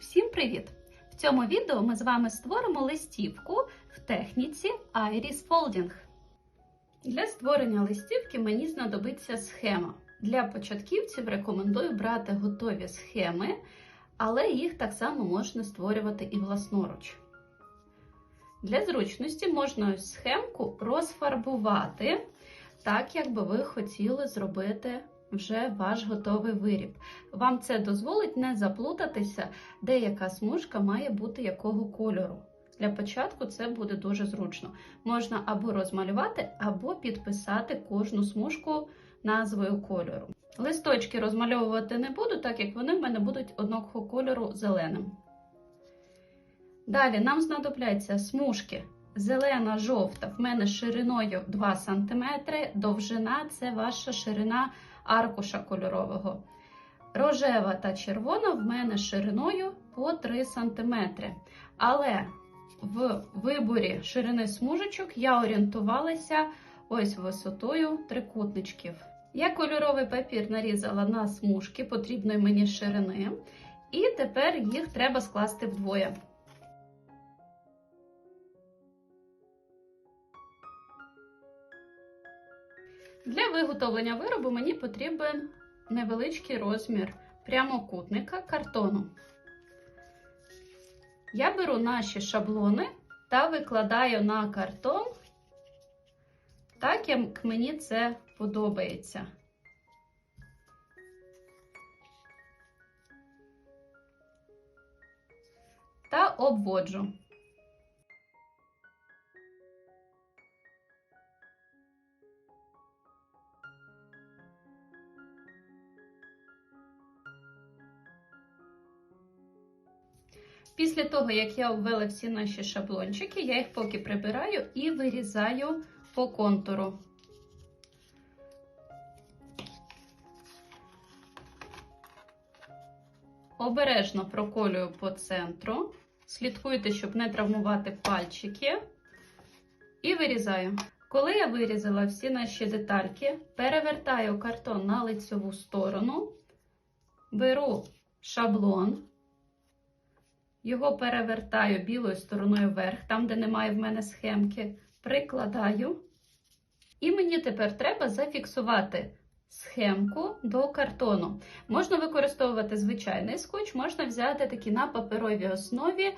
Всім привіт! В цьому відео ми з вами створимо листівку в техніці Iris Folding. Для створення листівки мені знадобиться схема. Для початківців рекомендую брати готові схеми, але їх так само можна створювати і власноруч. Для зручності можна схемку розфарбувати так, як би ви хотіли зробити вже ваш готовий виріб. Вам це дозволить не заплутатися, де яка смужка має бути якого кольору. Для початку це буде дуже зручно. Можна або розмалювати, або підписати кожну смужку назвою кольору. Листочки розмальовувати не буду, так як вони в мене будуть одного кольору зеленим. Далі нам знадобляться смужки. Зелена, жовта в мене шириною 2 см, довжина це ваша ширина аркуша кольорового. Рожева та червона в мене шириною по 3 см. Але в виборі ширини смужечок я орієнтувалася ось висотою трикутничків. Я кольоровий папір нарізала на смужки потрібної мені ширини, і тепер їх треба скласти вдвоє. Для виготовлення виробу мені потрібен невеличкий розмір прямокутника картону. Я беру наші шаблони та викладаю на картон так, як мені це подобається. Та обводжу. Після того, як я обвела всі наші шаблончики, я їх поки прибираю і вирізаю по контуру. Обережно проколюю по центру. Слідкуйте, щоб не травмувати пальчики. І вирізаю. Коли я вирізала всі наші детальки, перевертаю картон на лицеву сторону, беру шаблон. Його перевертаю білою стороною вверх, там, де немає в мене схемки, прикладаю. І мені тепер треба зафіксувати схемку до картону. Можна використовувати звичайний скотч, можна взяти такий на паперовій основі,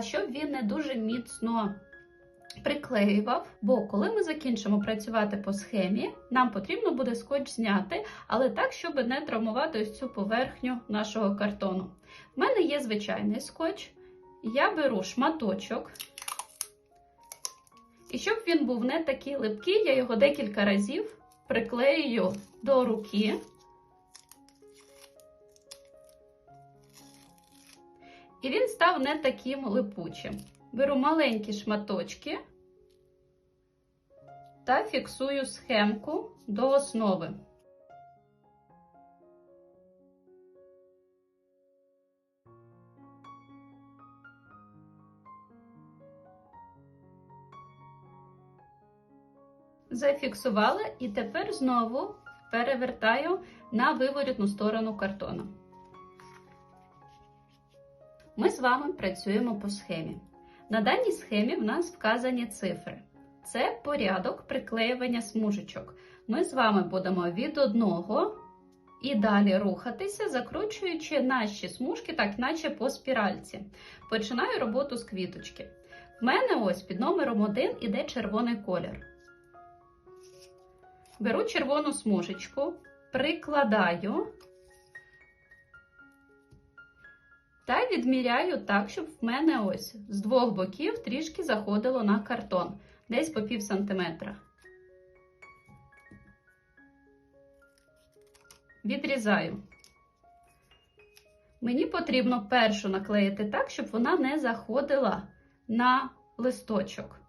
щоб він не дуже міцно приклеював. Бо коли ми закінчимо працювати по схемі, нам потрібно буде скотч зняти, але так, щоб не травмувати ось цю поверхню нашого картону. У мене є звичайний скотч. Я беру шматочок. І щоб він був не такий липкий, я його декілька разів приклеюю до руки. І він став не таким липучим. Беру маленькі шматочки та фіксую схемку до основи. Зафіксувала і тепер знову перевертаю на виворітну сторону картона. Ми з вами працюємо по схемі. На даній схемі в нас вказані цифри. Це порядок приклеювання смужечок. Ми з вами будемо від одного і далі рухатися, закручуючи наші смужки, так наче по спіральці. Починаю роботу з квіточки. В мене ось під номером 1 іде червоний колір. Беру червону смужечку, прикладаю та відміряю так, щоб в мене ось з двох боків трішки заходило на картон, десь по пів сантиметра. Відрізаю. Мені потрібно першу наклеїти так, щоб вона не заходила на листочок.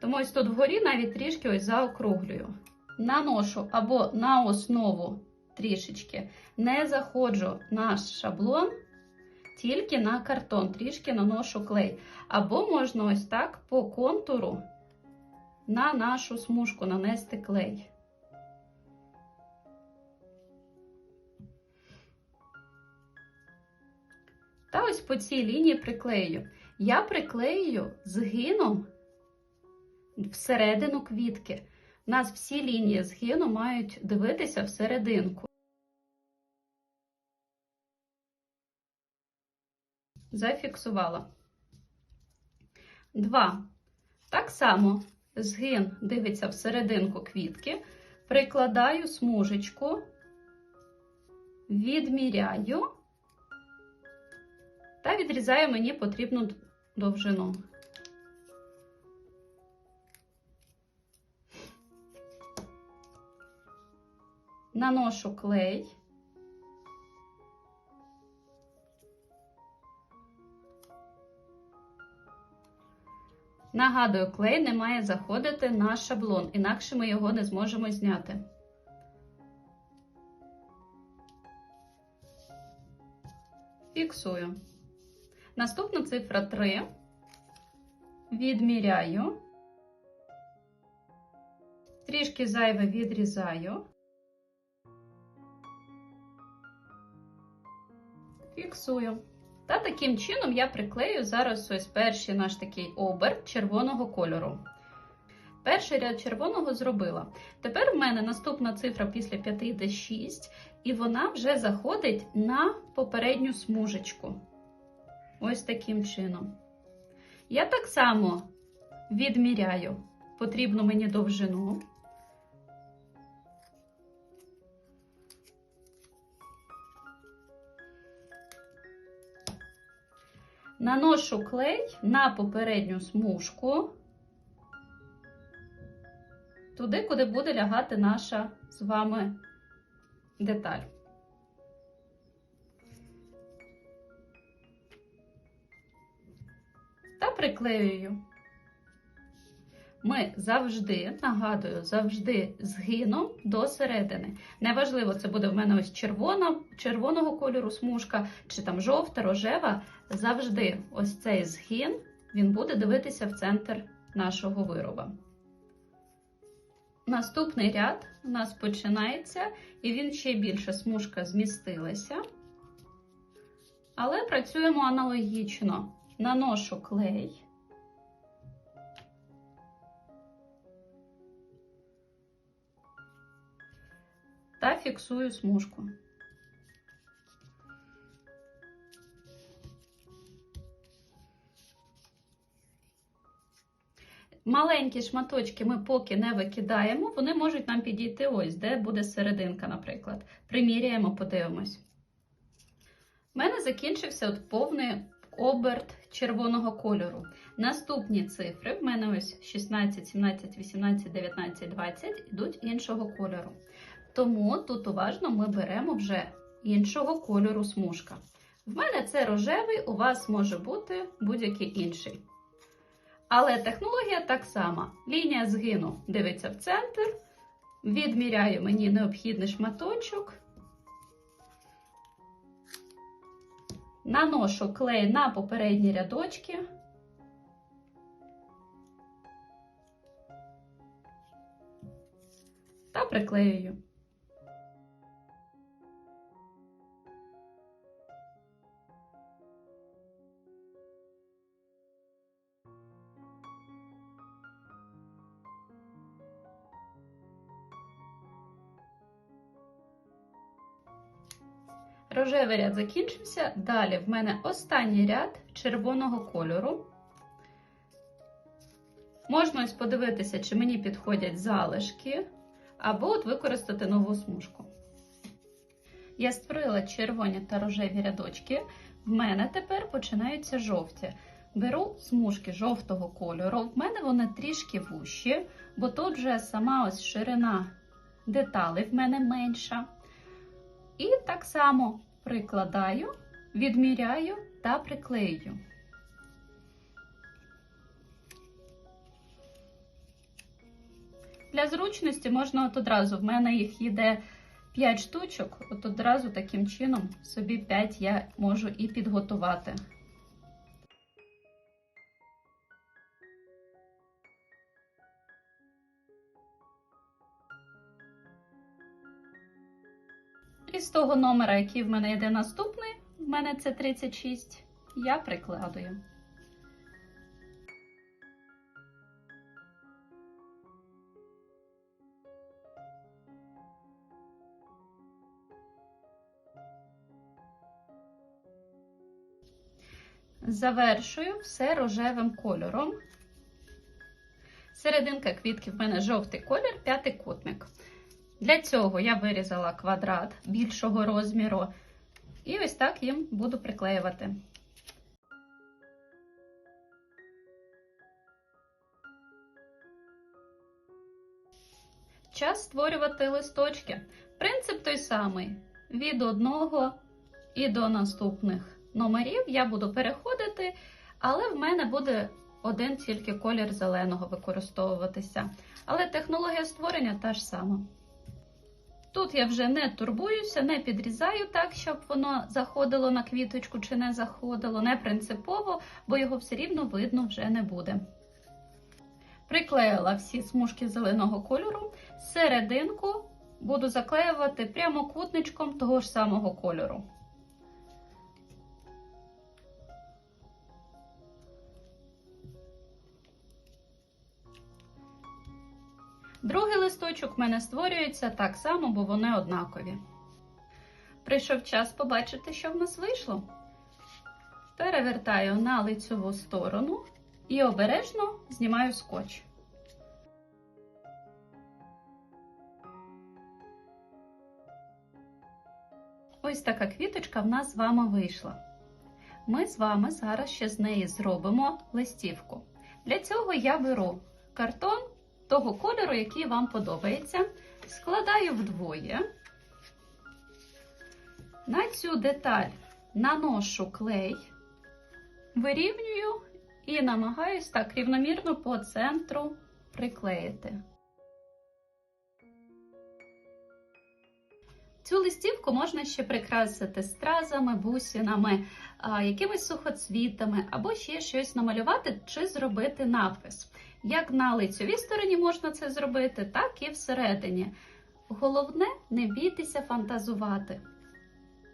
Тому ось тут вгорі навіть трішки ось заокруглюю. Наношу або на основу трішечки, не заходжу наш шаблон, тільки на картон, трішки наношу клей. Або можна ось так по контуру на нашу смужку нанести клей. Та ось по цій лінії приклею. Я приклею згином всередину квітки. У нас всі лінії згину мають дивитися всерединку. Зафіксувала. Два. Так само згин дивиться всерединку квітки. Прикладаю смужечку, відміряю та відрізаю мені потрібну довжину. Наношу клей. Нагадую, клей не має заходити на шаблон, інакше ми його не зможемо зняти. Фіксую. Наступна цифра 3. Відміряю. Трішки зайве відрізаю. Фіксую. Та таким чином я приклею зараз ось перший наш такий оберт червоного кольору. Перший ряд червоного зробила. Тепер в мене наступна цифра після 5 йде 6, і вона вже заходить на попередню смужечку. Ось таким чином. Я так само відміряю потрібну мені довжину. Наношу клей на попередню смужку, туди, куди буде лягати наша з вами деталь. Та приклеюю. Ми завжди, нагадую, завжди згином до середини. Неважливо, це буде в мене ось червона, червоного кольору смужка, чи там жовта, рожева. Завжди ось цей згин, він буде дивитися в центр нашого вироба. Наступний ряд у нас починається, і він ще більше смужка змістилася. Але працюємо аналогічно. Наношу клей. Та фіксую смужку. Маленькі шматочки ми поки не викидаємо, вони можуть нам підійти ось, де буде серединка, наприклад. Приміряємо, подивимось. У мене закінчився от повний оберт червоного кольору. Наступні цифри в мене ось 16, 17, 18, 19, 20 йдуть іншого кольору. Тому тут уважно ми беремо вже іншого кольору смужка. В мене це рожевий, у вас може бути будь-який інший. Але технологія так сама. Лінія згину дивиться в центр, відміряю мені необхідний шматочок, наношу клей на попередні рядочки. Та приклеюю. Рожевий ряд закінчився. Далі в мене останній ряд червоного кольору. Можна ось подивитися, чи мені підходять залишки, або от використати нову смужку. Я створила червоні та рожеві рядочки. В мене тепер починаються жовті. Беру смужки жовтого кольору. В мене вони трішки вущі, бо тут вже сама ось ширина деталей в мене менша. І так само прикладаю, відміряю та приклею. Для зручності можна от одразу, в мене їх йде 5 штучок, от одразу таким чином собі 5 я можу і підготувати. І з того номера, який в мене йде наступний, в мене це 36, я прикладую. Завершую все рожевим кольором. Серединка квітки в мене жовтий колір, п'ятикутник. Для цього я вирізала квадрат більшого розміру і ось так їм буду приклеювати. Час створювати листочки. Принцип той самий: від одного і до наступних номерів я буду переходити, але в мене буде один тільки колір зеленого використовуватися. Але технологія створення та ж сама. Тут я вже не турбуюся, не підрізаю так, щоб воно заходило на квіточку чи не заходило, не принципово, бо його все рівно видно вже не буде. Приклеїла всі смужки зеленого кольору, серединку буду заклеювати прямокутничком того ж самого кольору. Другий листочок в мене створюється так само, бо вони однакові. Прийшов час побачити, що в нас вийшло. Перевертаю на лицеву сторону і обережно знімаю скотч. Ось така квіточка в нас з вами вийшла. Ми з вами зараз ще з неї зробимо листівку. Для цього я беру картон того кольору, який вам подобається. Складаю вдвоє. На цю деталь наношу клей, вирівнюю і намагаюсь так рівномірно по центру приклеїти. Цю листівку можна ще прикрасити стразами, бусинами, якимись сухоцвітами, або ще щось намалювати чи зробити напис. Як на лицьовій стороні можна це зробити, так і всередині. Головне не бійтеся фантазувати.